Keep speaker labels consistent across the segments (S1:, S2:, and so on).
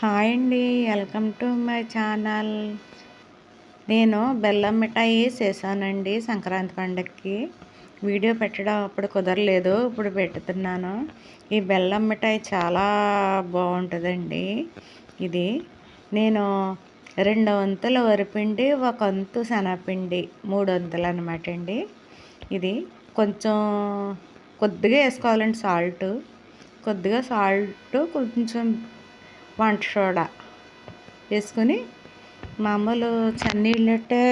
S1: Hi అండి welcome to my channel. నేను బెల్లం మిఠాయి చేశానండి సంక్రాంతి పండగకి వీడియో పెట్టడం అప్పుడు కుదరలేదు ఇప్పుడు పెడుతున్నాను. ఈ బెల్లం మిఠాయి చాలా బాగుంటుందండి ఇది. నేను రెండు వంతుల వరిపిండి ఒక వంతు శనగపిండి మూడు వంతులు అనమాట అండి ఇది. కొంచెం కొద్దిగా వేసుకోవాలండి సాల్ట్. కొద్దిగా సాల్ట్ కొంచెం వంట సోడా వేసుకొని మామూలు చన్నీళ్ళట్టే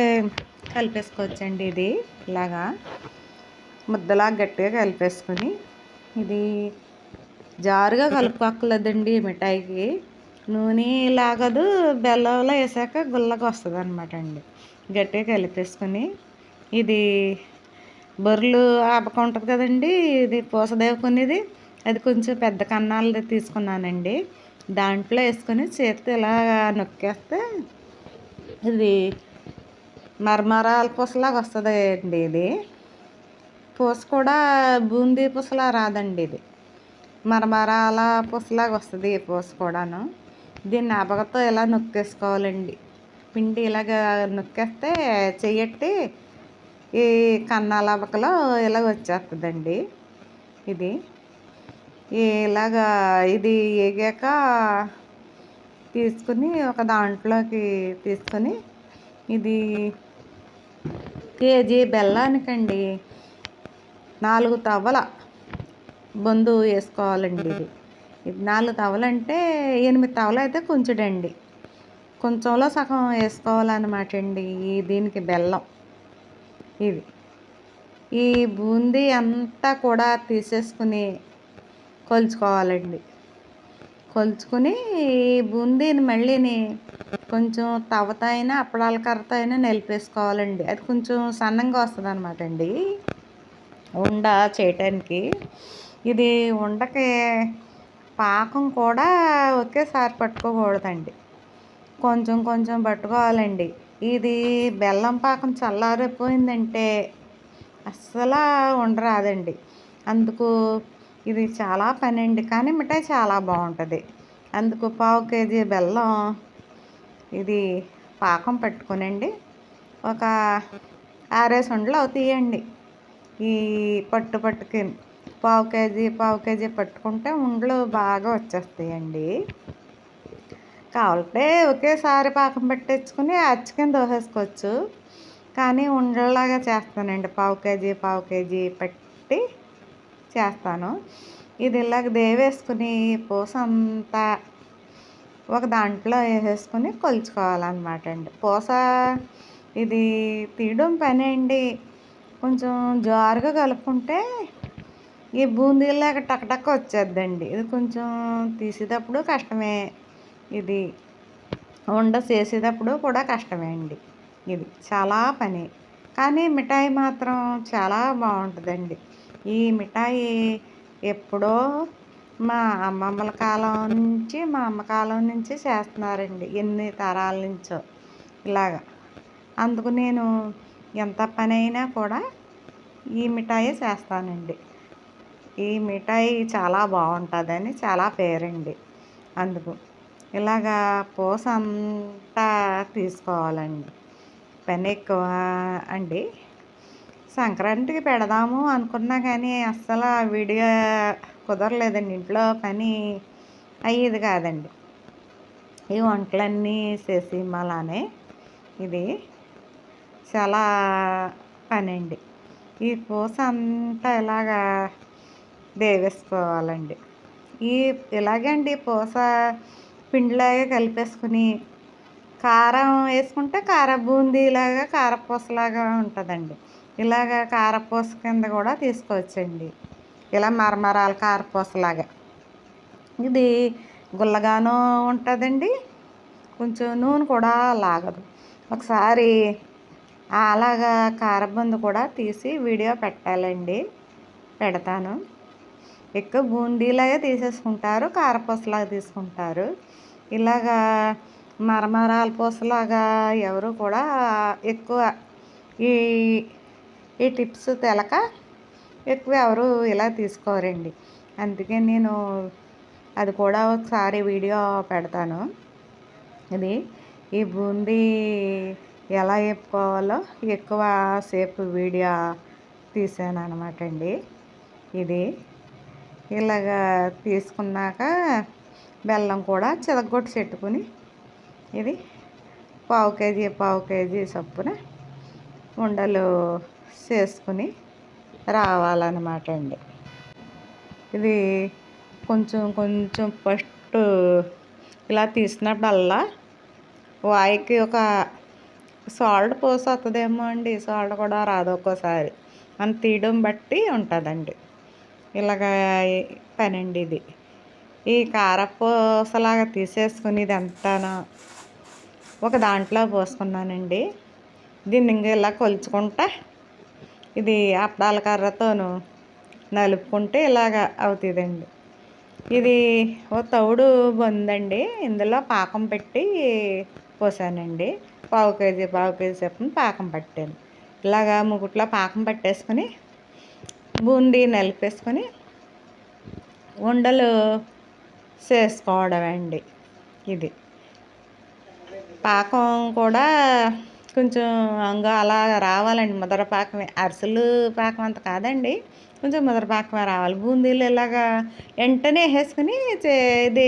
S1: కలిపేసుకోవచ్చండి ఇది ఇలాగా ముద్దలా గట్టిగా కలిపేసుకొని ఇది జారుగా కలుపుకోక్కర్లేదండి మిఠాయికి. నూనె లాగదు బెల్లంలో వేసాక గుల్లగా వస్తుంది అనమాట అండి. గట్టిగా కలిపేసుకొని ఇది బొర్రెలు ఆపక ఉంటుంది కదండి ఇది పూసదేవుకునేది అది కొంచెం పెద్ద కన్నాలది తీసుకున్నానండి. దాంట్లో వేసుకొని చేతితో ఇలా నొక్కేస్తే ఇది మరమరాల పూసలాగా వస్తుంది అండి ఇది. పూస కూడా బూందీ పూసలా రాదండి ఇది. మరమరాల పూసలాగా వస్తుంది ఈ పూస కూడాను. దీన్ని అబగతో ఇలా నొక్కేసుకోవాలండి. పిండి ఇలాగ నొక్కేస్తే చెయ్యట్టి ఈ కన్నాల అబకలో ఇలాగ వచ్చేస్తుందండి ఇది. ఇలాగా ఇది వేగాక తీసుకుని ఒక దాంట్లోకి తీసుకొని ఇది కేజీ బెల్లానికండి. నాలుగు తవ్వల బొందు వేసుకోవాలండి ఇది. ఇది నాలుగు తవ్వలంటే ఎనిమిది తవ్వలు అయితే కొంచెడండి. కొంచెంలో సగం వేసుకోవాలన్నమాట అండి ఈ దీనికి బెల్లం. ఇది ఈ బూందీ అంతా కూడా తీసేసుకుని కొలుచుకోవాలండి. కొలుచుకుని ఈ బూందీని మళ్ళీని కొంచెం తవత అయినా అప్పడాల కర్రతో అయినా నిలిపేసుకోవాలండి. అది కొంచెం సన్నంగా వస్తుంది అనమాట అండి. ఉండ చేయటానికి. ఇది ఉండకి పాకం కూడా ఒకేసారి పట్టుకోకూడదండి. కొంచెం కొంచెం పట్టుకోవాలండి. ఇది బెల్లం పాకం చల్లారిపోయిందంటే అస్సలు ఉండరాదండి. అందుకు ఇది చాలా పని అండి కానీ మిఠాయి చాలా బాగుంటుంది. అందుకు పావు కేజీ బెల్లం ఇది పాకం పెట్టుకునండి. ఒక ఆరేసి ఉండలు అవుతాయండి ఈ పట్టు పట్టుకి పావు కేజీ పావు కేజీ పట్టుకుంటే ఉండలు బాగా వచ్చేస్తాయండి. కావాలంటే ఒకేసారి పాకం పెట్టేసుకుని కింద దోసేసుకోవచ్చు కానీ ఉండలాగా చేస్తానండి. పావు కేజీ పావు కేజీ పెట్టి చేస్తాను. ఇది ఇలాగ దేవేసుకుని పూస అంతా ఒక దాంట్లో వేసేసుకుని కొలుచుకోవాలన్నమాట అండి. పూస ఇది తీయడం పని అండి కొంచెం జారుగా కలుపుకుంటే ఈ బూందీలాగా టక్టక్ వచ్చేద్దండి. ఇది కొంచెం తీసేటప్పుడు కష్టమే. ఇది ఉండ చేసేటప్పుడు కూడా కష్టమే అండి. ఇది చాలా పని. కానీ మిఠాయి మాత్రం చాలా బాగుంటుందండి. ఈ మిఠాయి ఎప్పుడో మా అమ్మమ్మల కాలం నుంచి మా అమ్మ కాలం నుంచి చేస్తున్నారండి ఎన్ని తరాల నుంచో. ఇలాగా. అందుకు నేను ఎంత పని అయినా కూడా ఈ మిఠాయి చేస్తానండి. ఈ మిఠాయి చాలా బాగుంటుందని చాలా పేరండి. అందుకు ఇలాగా పూస అంతా తీసుకోవాలండి. పని ఎక్కువ అండి. సంక్రాంతికి పెడదాము అనుకున్నా కానీ అస్సలు వీడియో కుదరలేదండి. ఇంట్లో పని అయ్యేది కాదండి. ఈ వంటలన్నీ చేసి మలానే ఇది చాలా పని అండి ఈ పూస అంతా ఇలాగా దేవేసుకోవాలండి. ఈ ఇలాగే అండి పూస పిండిలాగా కలిపేసుకుని కారం వేసుకుంటే కార బూందీలాగా కారపూసలాగా ఉంటుందండి. ఇలాగ కారపూస కింద కూడా తీసుకోవచ్చండి. ఇలా మరమరాల కారపూసలాగా. ఇది గుల్లగానూ ఉంటుందండి. కొంచెం నూనె కూడా లాగదు. ఒకసారి అలాగా కారబందు కూడా తీసి వీడియో పెట్టాలండి. పెడతాను. ఎక్కువ బూందీలాగే తీసేసుకుంటారు కారపూసలాగా తీసుకుంటారు. ఇలాగా మరమరాల పూసలాగా ఎవరు కూడా ఎక్కువ ఈ ఈ టిప్స్ తెలక ఎక్కువ ఎవరు ఇలా తీసుకోరండి. అందుకే నేను అది కూడా ఒకసారి వీడియో పెడతాను. ఇది ఈ బూందీ ఎలా వేపుకోవాలో ఎక్కువ సేపు వీడియో తీసాను అనమాట అండి. ఇది ఇలాగా తీసుకున్నాక బెల్లం కూడా చిలగొట్టి చెట్టుకుని ఇది పావు కేజీ పావు కేజీ చొప్పున ఉండలు చేసుకుని రావాలన్నమాట అండి. ఇది కొంచెం కొంచెం ఫస్ట్ ఇలా తీసినప్పుడల్లా వాయికి ఒక సాల్ట్ పోసి వస్తుందేమో అండి సాల్ట్ కూడా రాదు ఒక్కోసారి. మనం తీయడం బట్టి ఉంటుందండి. ఇలాగ పని అండి ఇది. ఈ కారపూసలాగా తీసేసుకుని ఇదంతాను ఒక దాంట్లో పోసుకున్నానండి. దీన్ని ఇంకా ఇలా కొలుచుకుంటా ఇది అప్పడాల కర్రతోను నలుపుకుంటే ఇలాగ అవుతుందండి. ఇది ఓ తౌడు బొందండి. ఇందులో పాకం పెట్టి పోసానండి. పావు కేజీ పావు కేజీ చెప్పిన పాకం పట్టాను. ఇలాగా ముగుట్లో పాకం పట్టేసుకొని బూందీ నలిపేసుకొని ఉండలు చేసుకోవడం అండి ఇది. పాకం కూడా కొంచెం అంగా అలా రావాలండి ముదర పాకమే. అరిసెలు పాకం అంత కాదండి. కొంచెం ముదర పాకమే రావాలి. బూందీలు ఇలాగా వెంటనే వేసుకుని ఇది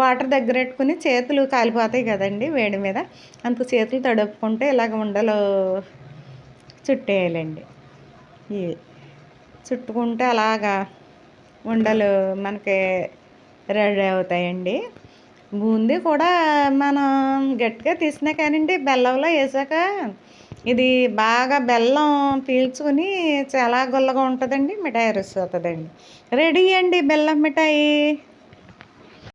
S1: వాటర్ దగ్గర పెట్టుకుని చేతులు కాలిపోతాయి కదండి వేడి మీద. అంత చేతులు తడుపుకుంటే ఇలాగ ఉండలు చుట్టేయాలండి. ఇవి చుట్టుకుంటే అలాగా ఉండలు మనకి రెడీ అవుతాయండి. బూందీ కూడా మనం గట్టిగా తీసినా కానివ్వండి బెల్లంలో వేసాక ఇది బాగా బెల్లం పీల్చుకుని చాలా గుల్లగా ఉంటుందండి మిఠాయి రుచి అవుతుందండి. రెడీ అండి బెల్లం మిఠాయి.